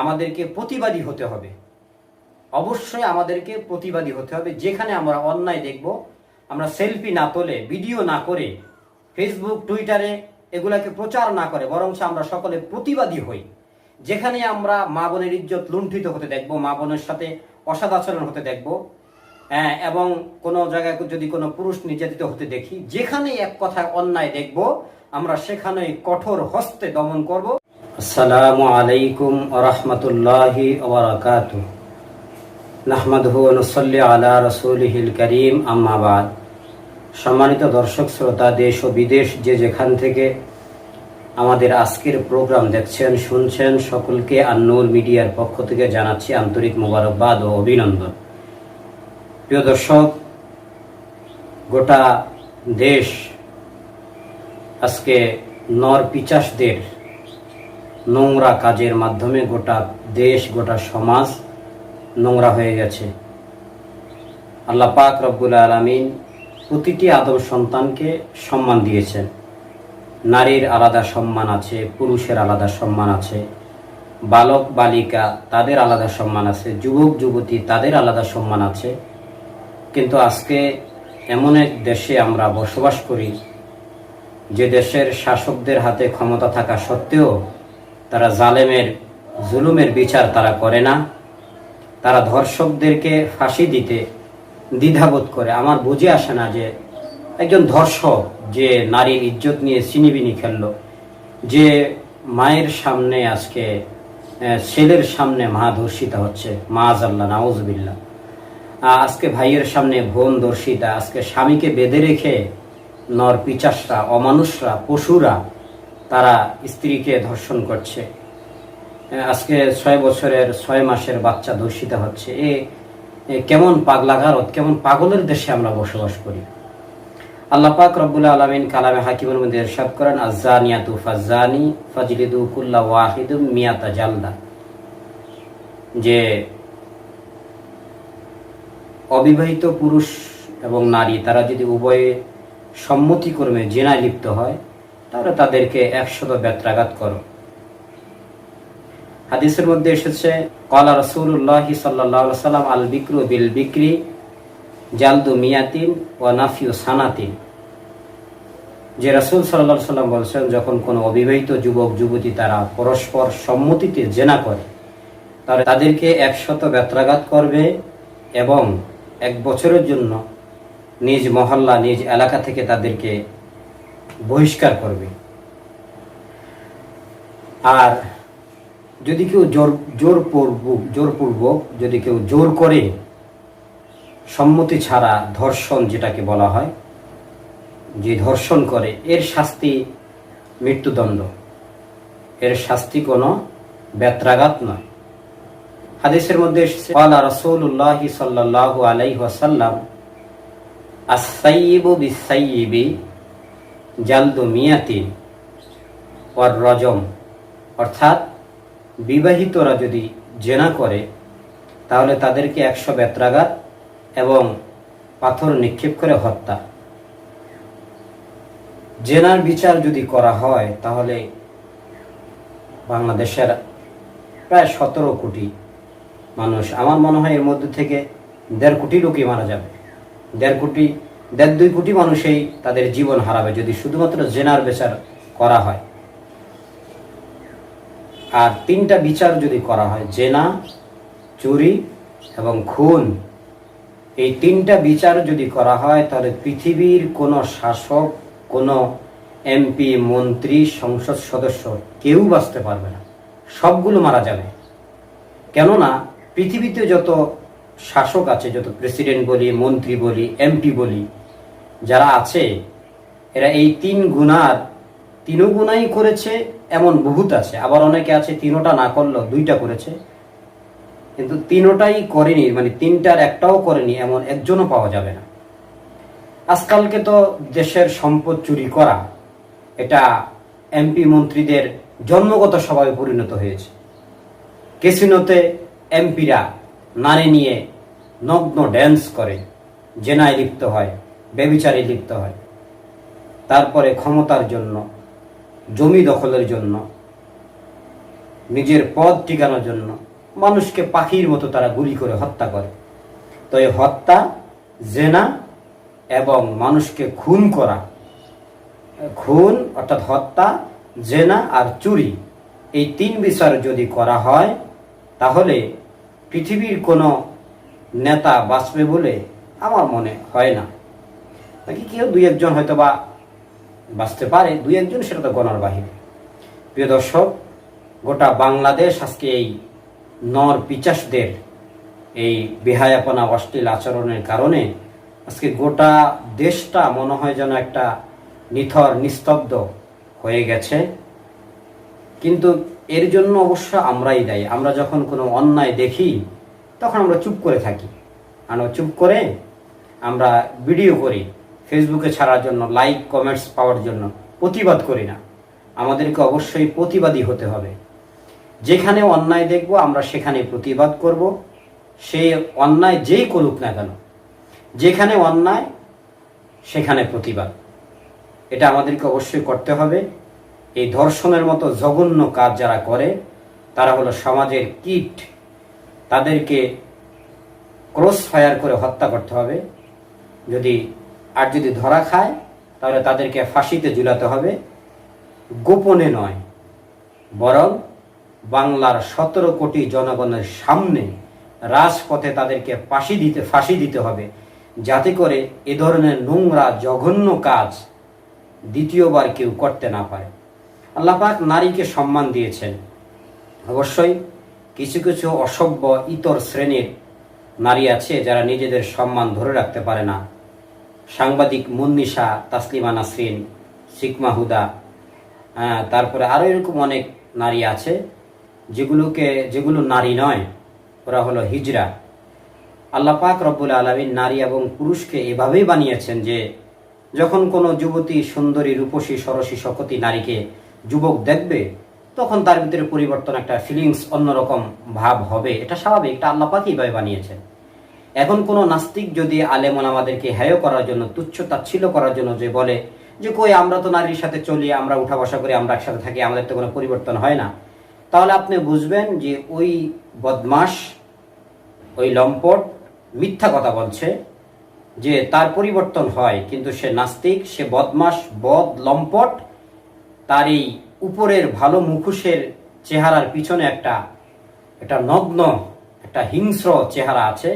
আমাদেরকে প্রতিবাদী হতে হবে। অবশ্যই আমাদেরকে প্রতিবাদী হতে হবে। যেখানে আমরা অন্যায় দেখব আমরা সেলফি না তোলে ভিডিও না করে ফেসবুক টুইটারে এগুলাকে প্রচার না করে বরং আমরা সকলে প্রতিবাদী হই। যেখানে আমরা মা বোনের ইজ্জত লুণ্ঠিত হতে দেখব মা বোনের সাথে অসদাচরণ হতে দেখব হ্যাঁ, এবং কোনো জায়গায় যদি কোনো পুরুষ নির্যাতিত হতে দেখি যেখানে এক কথায় অন্যায় দেখব আমরা সেখানে কঠোর হস্তে দমন করব। আসসালামু আলাইকুম রহমতুল্লাহি ওবরাকাত নাহমাদহু নসল্লি আলা রসুলহিল করিম আম্মাবাদ সম্মানিত দর্শক, শ্রোতা, দেশ ও বিদেশ যে যেখান থেকে আমাদের আজকের প্রোগ্রাম দেখছেন, শুনছেন, সকলকে আন্নুর মিডিয়ার পক্ষ থেকে জানাচ্ছি আন্তরিক মোবারকবাদ ও অভিনন্দন। প্রিয় দর্শক, গোটা দেশ আজকে নর পিচাসদের নোংরা কাজের মাধ্যমে গোটা দেশ, গোটা সমাজ নোংরা হয়ে গেছে। আল্লাহ পাক রব্বুল আলমিন প্রতিটি আদম সন্তানকে সম্মান দিয়েছেন। নারীর আলাদা সম্মান আছে, পুরুষের আলাদা সম্মান আছে, বালক, বালিকা তাদের আলাদা সম্মান আছে, যুবক, যুবতী তাদের আলাদা সম্মান আছে। কিন্তু আজকে এমন এক দেশে আমরা বসবাস করি, যে দেশের শাসকদের হাতে ক্ষমতা থাকা সত্ত্বেও তারা জালেমের, জুলুমের বিচার তারা করে না। তারা ধর্ষকদেরকে ফাঁসি দিতে দ্বিধাবোধ করে। আমার বুঝে আসে না যে একজন ধর্ষক যে নারীর ইজ্জত নিয়ে চিনিবিনি খেলল, যে মায়ের সামনে আজকে ছেলের সামনে মা ধর্ষিতা হচ্ছে। মা আজাল্লাহ নাউজবিল্লা আজকে ভাইয়ের সামনে বোন ধর্ষিতা, আজকে স্বামীকে বেঁধে রেখে নর পিচাসরা, অমানুষরা, পশুরা তারা স্ত্রীকে ধর্ষণ করছে। আজকে ছয় বছরের ছয় মাসের বাচ্চা দূষিত হচ্ছে। এ কেমন পাগলাগারত কেমন পাগলের দেশে আমরা বসবাস করি। আল্লাহ পাক আলমিন কালামে হাকিমের মধ্যে এরশাদ করেন আজানিয়াতু ফাজানি ফাজলিদু কুল্লা ওয়াহিদু মিয়াতা জালদা। যে অবিবাহিত পুরুষ এবং নারী, তারা যদি উভয়ে সম্মতিক্রমে জেনায় লিপ্ত হয় তাহলে তাদেরকে একশত ব্যত্রাঘাত করো। হাদিসের মধ্যে এসেছে কলা রসুল্লাহ সাল্লাহ সাল্লাম আল বিক্রু বিল বিক্রি জালদু মিয়াতিন ও নাফিউ সানাতিন। যে রসুল সাল্লাহ সাল্লাম বলছেন, যখন কোনো অবিবাহিত যুবক, যুবতী তারা পরস্পর সম্মতিতে জেনা করে, তাহলে তাদেরকে একশত ব্যত্রাঘাত করবে এবং এক বছরের জন্য নিজ মহল্লা, নিজ এলাকা থেকে তাদেরকে বহিষ্কার করবে। আর যদি কেউ জোর, জোরপূর্বক জোরপূর্বক যদি কেউ জোর করে সম্মতি ছাড়া ধর্ষণ যেটাকে বলা হয়, যে ধর্ষণ করে, এর শাস্তি মৃত্যুদণ্ড। এর শাস্তি কোনো ব্যত্রাঘাত নয়। হাদিসের মধ্যে আলা ওয়াসাল্লাম আস-সাইয়িবু বিস-সাইয়িবি জালদু মিয়াতিন ওয়ার রজম। অর্থাৎ বিবাহিতরা যদি জেনা করে, তাহলে তাদেরকে একশো বেত্রাঘাত এবং পাথর নিক্ষেপ করে হত্যা। জেনার বিচার যদি করা হয়, তাহলে বাংলাদেশের প্রায় সতেরো কোটি মানুষ, আমার মনে হয় এর মধ্যে থেকে দেড় কোটি লোকই মারা যাবে। দেড় কোটি দেড় দুই কোটি মানুষই তাদের জীবন হারাবে যদি শুধুমাত্র জেনার বেচার করা হয়। আর তিনটা বিচার যদি করা হয়, জেনা, চুরি এবং খুন, এই তিনটা বিচার যদি করা হয়, তাহলে পৃথিবীর কোনো শাসক, কোনো এমপি, মন্ত্রী, সংসদ সদস্য কেউ বাঁচতে পারবে না। সবগুলো মারা যাবে। কেননা পৃথিবীতে যত শাসক আছে, যত প্রেসিডেন্ট বলি, মন্ত্রী বলি, এমপি বলি যারা আছে, এরা এই তিন গুণার তিনও গুণাই করেছে, এমন বহুত আছে। আবার অনেকে আছে, তিনোটা না করলেও দুইটা করেছে। কিন্তু তিনোটাই করেনি মানে তিনটার একটাও করেনি, এমন একজনও পাওয়া যাবে না। আজকালকে তো দেশের সম্পদ চুরি করা, এটা এমপি মন্ত্রীদের জন্মগত স্বভাবে পরিণত হয়েছে। কেসিনোতে এমপিরা নারী নিয়ে নগ্ন ড্যান্স করে, জেনায় লিপ্ত হয়। বেবিচারে লিপ্ত হয়। তারপরে ক্ষমতার জন্য, জমি দখলের জন্য, নিজের পদ টিকানোর জন্য মানুষকে পাখির মতো তারা গুলি করে হত্যা করে। তো এই হত্যা, জেনা এবং মানুষকে খুন করা, খুন অর্থাৎ হত্যা, জেনা আর চুরি, এই তিন বিচার যদি করা হয়, তাহলে পৃথিবীর কোনো নেতা বাঁচবে বলে আমার মনে হয় না। নাকি কেউ দুই একজন হয়তো বা বাঁচতে পারে, দুই একজন সেটা তো গণার বাহিরে। প্রিয় দর্শক, গোটা বাংলাদেশ আজকে এই নর পিচাসদের এই বেহায়াপনা, অশ্লীল আচরণের কারণে আজকে গোটা দেশটা মনে হয় যেন একটা নিথর, নিস্তব্ধ হয়ে গেছে। কিন্তু এর জন্য অবশ্য আমরাই দায়ী। আমরা যখন কোনো অন্যায় দেখি, তখন আমরা চুপ করে থাকি। আমরা চুপ করে আমরা ভিডিও করি। ফেসবুকে ছাড়ার জন্য লাইক কমেন্টস পাওয়ার জন্য প্রতিবাদ করি না। আমাদেরকে অবশ্যই প্রতিবাদী হতে হবে। যেখানে অন্যায় দেখব, আমরা সেখানে প্রতিবাদ করব। সে অন্যায় যেই করুক না কেন, যেখানে অন্যায়, সেখানে প্রতিবাদ। এটা আমাদেরকে অবশ্যই করতে হবে। এই ধর্ষণের মতো জঘন্য কাজ যারা করে, তারা হলো সমাজের কীট। তাদেরকে ক্রস ফায়ার করে হত্যা করতে হবে। যদি আর যদি ধরা খায়, তাহলে তাদেরকে ফাঁসিতে ঝুলাতে হবে। গোপনে নয়, বরং বাংলার সতেরো কোটি জনগণের সামনে রাজপথে তাদেরকে ফাঁসি দিতে ফাঁসি দিতে হবে। যাতে করে এ ধরনের নোংরা, জঘন্য কাজ দ্বিতীয়বার কেউ করতে না পারে। আল্লাপাক নারীকে সম্মান দিয়েছেন। অবশ্যই কিছু কিছু অসভ্য ইতর শ্রেণির নারী আছে যারা নিজেদের সম্মান ধরে রাখতে পারে না। সাংবাদিক মুন্নিশা তাসলিমা নাসরিন সিকমা হুদা হ্যাঁ, তারপরে আরও এরকম অনেক নারী আছে যেগুলোকে যেগুলো নারী নয় ওরা হলো হিজরা। আল্লাহ পাক রব্বুল আলমিন নারী এবং পুরুষকে এভাবেই বানিয়েছেন যে যখন কোনো যুবতী সুন্দরী রূপসী সরসী শকতি নারীকে যুবক দেখবে তখন তার ভিতরে পরিবর্তন একটা ফিলিংস অন্যরকম ভাব হবে। এটা স্বাভাবিক এটা আল্লাহ পাকই বানিয়েছেন। এখন কোনো নাস্তিক যদি আলেমন আমাদেরকে হেয় করার জন্য, তুচ্ছ তাচ্ছিল্য করার জন্য যে বলে যে, কই, আমরা তো নারীর সাথে চলি, আমরা উঠা বসা করি, আমরা একসাথে থাকি, আমাদের তো কোনো পরিবর্তন হয় না। তাহলে আপনি বুঝবেন যে ওই বদমাস ওই লম্পট মিথ্যা কথা বলছে যে তার পরিবর্তন হয়, কিন্তু সে নাস্তিক, সে বদমাস বদ, লম্পট, তার এই উপরের ভালো মুখোশের চেহারার পিছনে একটা একটা নগ্ন, একটা হিংস্র চেহারা আছে।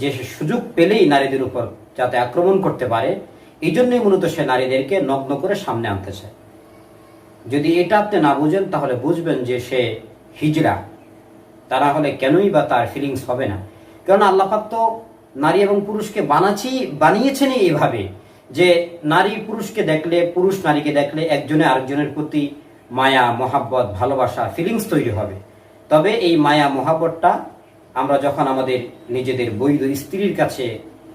যে সে সুযোগ পেলেই নারীদের উপর যাতে আক্রমণ করতে পারে, এই জন্যই মূলত সে নারীদেরকে নগ্ন করে সামনে আনতে চায়। যদি এটা আপনি না বুঝেন, তাহলে বুঝবেন যে সে হিজড়া। তা না হলে কেনই বা তার ফিলিংস হবে না। কারণ আল্লাহাক তো নারী এবং পুরুষকে বানাচ্ছি বানিয়েছেন এইভাবে যে নারী পুরুষকে দেখলে, পুরুষ নারীকে দেখলে একজনে আরেকজনের প্রতি মায়া, মহাব্বত, ভালোবাসা ফিলিংস তৈরি হবে। তবে এই মায়া, মহাব্বতটা আমরা যখন আমাদের নিজেদের বৈধ স্ত্রীর কাছে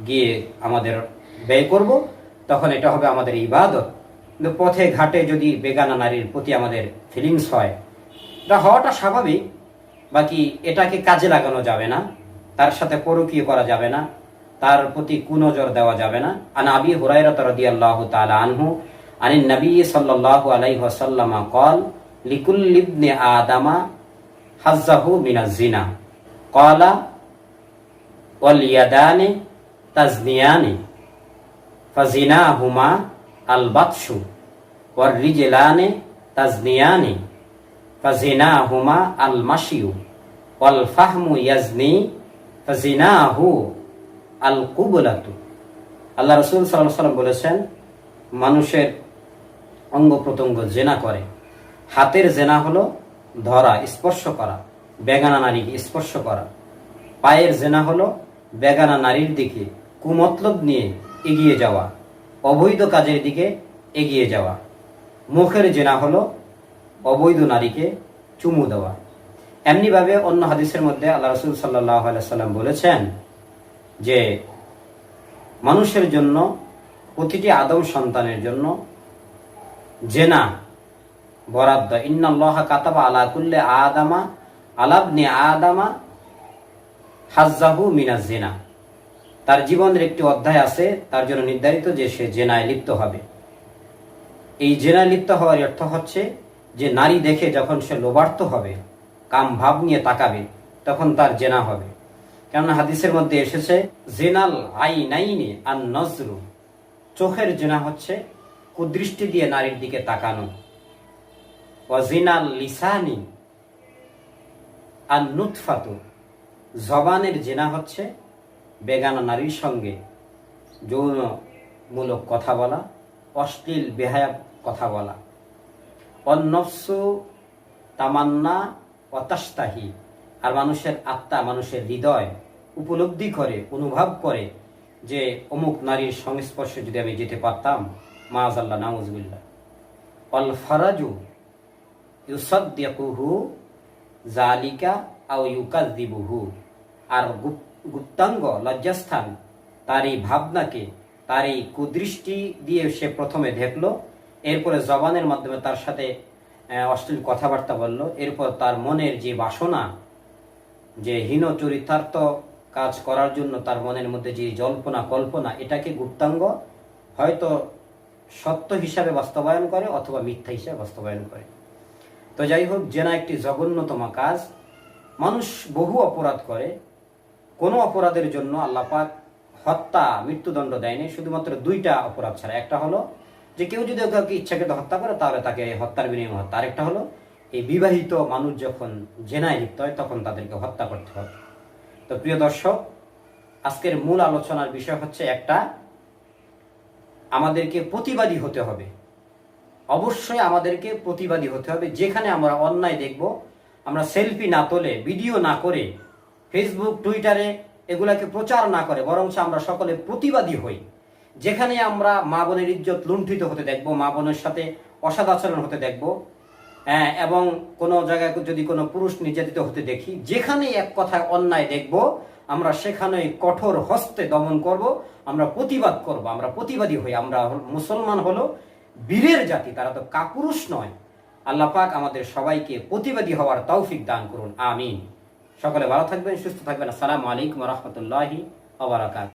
গিয়ে আমাদের ব্যয় করব তখন এটা হবে আমাদের ইবাদত কিন্তু পথে ঘাটে যদি বেগানা নারীর প্রতি আমাদের ফিলিংস হয় এটা হওয়াটা স্বাভাবিক বাকি এটাকে কাজে লাগানো যাবে না তার সাথে পরকীয় করা যাবে না তার প্রতি কুনজর দেওয়া যাবে না আন আবি হুরাইরাত রাদিয়াল্লাহু তাআলা আনহু আন নবী সাল্লাল্লাহু আলাইহি ওয়াসাল্লাম قال لكل ابن آدم حظه من الزنا কলা ওয়ালিয়াদানে তাজনিয়ানে ফাজিনা হুমা আল রিজেলানে তাজনিয়ানে ফাজিনা আল মাসিউ ওয়াল ফাহমু ফাজিনা আল আল্লাহ রসুল সাল্লাহ সাল্লাম বলেছেন, মানুষের অঙ্গ প্রত্যঙ্গ জেনা করে। হাতের জেনা হলো ধরা, স্পর্শ করা। বেগানা নারীকে স্পর্শ করা। পায়ের জেনা হলো বেগানা নারীর দিকে কুমতলব নিয়ে এগিয়ে যাওয়া, অবৈধ কাজের দিকে এগিয়ে যাওয়া। মুখের জেনা হলো অবৈধ নারীকে চুমু দেওয়া। এমনিভাবে অন্য হাদিসের মধ্যে আল্লাহ রসুল সাল্লাহ সাল্লাম বলেছেন যে, মানুষের জন্য, প্রতিটি আদম সন্তানের জন্য জেনা বরাদ্দ। ইন্নাল্লাহ কাতাবা আলা কুল্লে আদামা আলাবনে আদামা হাজ্জাহু মিনা জেনা। তার জীবনের একটি অধ্যায় আছে, তার জন্য নির্ধারিত যে সে জেনায় লিপ্ত হবে। এই জেনায় লিপ্ত হওয়ার অর্থ হচ্ছে যে নারী দেখে যখন সে লোবার্থ হবে, কাম ভাব নিয়ে তাকাবে, তখন তার জেনা হবে। কেননা হাদিসের মধ্যে এসেছে, জেনাল আই নাইনে আর নজরু চোখের জেনা হচ্ছে, কুদৃষ্টি দিয়ে নারীর দিকে তাকানো। ওয়াজিনাল লিসানি আর নুৎফাতু জবানের জেনা হচ্ছে বেগানা নারীর সঙ্গে যৌনমূলক কথা বলা, অশ্লীল বেহায়া কথা বলা। অন্নফসু তামান্না অতাস্তাহি আর মানুষের আত্মা, মানুষের হৃদয় উপলব্ধি করে, অনুভব করে যে অমুক নারীর সংস্পর্শে যদি আমি যেতে পারতাম মাআজাল্লাহ নাউজবিল্লাহ অল ফরাজু ইউসদ্দিকুহু জালিকা আও ইউকাযদিবুহু আর গুপ্তাঙ্গ, লজ্জাস্থান তার এই ভাবনাকে তার এই কুদৃষ্টি দিয়ে সে প্রথমে দেখল, এরপরে জবানের মাধ্যমে তার সাথে অশ্লীল কথাবার্তা বলল, এরপর তার মনের যে বাসনা, যে হীন চরিতার্থ কাজ করার জন্য তার মনের মধ্যে যে জল্পনা, কল্পনা, এটাকে গুপ্তাঙ্গ হয়তো সত্য হিসাবে বাস্তবায়ন করে অথবা মিথ্যা হিসাবে বাস্তবায়ন করে। তো যাই হোক জেনা একটি জঘন্যতম কাজ। মানুষ বহু অপরাধ করে। কোনো অপরাধের জন্য আল্লাপাক হত্যা, মৃত্যুদণ্ড দেয়নি। শুধুমাত্র দুইটা অপরাধ ছাড়া। একটা হলো যে, কেউ যদি কাউকে ইচ্ছাকৃত হত্যা করে, তাহলে তাকে হত্যার বিনিময়ে হত্যা। আরেকটা হলো, এই বিবাহিত মানুষ যখন জেনায় লিপ্ত হয়, তখন তাদেরকে হত্যা করতে হবে। তো প্রিয় দর্শক, আজকের মূল আলোচনার বিষয় হচ্ছে একটা, আমাদেরকে প্রতিবাদী হতে হবে। অবশ্যই আমাদেরকে প্রতিবাদী হতে হবে। যেখানে আমরা অন্যায় দেখব আমরা সেলফি না তোলে ভিডিও না করে ফেসবুক টুইটারে এগুলাকে প্রচার না করে বরঞ্চ আমরা সকলে প্রতিবাদী হই। যেখানে আমরা মা বোনের ইজ্জত লুণ্ঠিত হতে দেখব মা বোনের সাথে অসদাচরণ হতে দেখব হ্যাঁ, এবং কোনো জায়গায় যদি কোনো পুরুষ নির্যাতিত হতে দেখি যেখানে এক কথায় অন্যায় দেখব আমরা সেখানে কঠোর হস্তে দমন করব আমরা প্রতিবাদ করব আমরা প্রতিবাদী হই আমরা মুসলমান হলো বীরের জাতি, তারা তো কাপুরুষ নয়। আল্লাহ পাক আমাদের সবাইকে প্রতিবাদী হওয়ার তৌফিক দান করুন। আমিন। সকলে ভালো থাকবেন, সুস্থ থাকবেন। আসসালামু আলাইকুম রহমতুল্লাহি আবরাকাত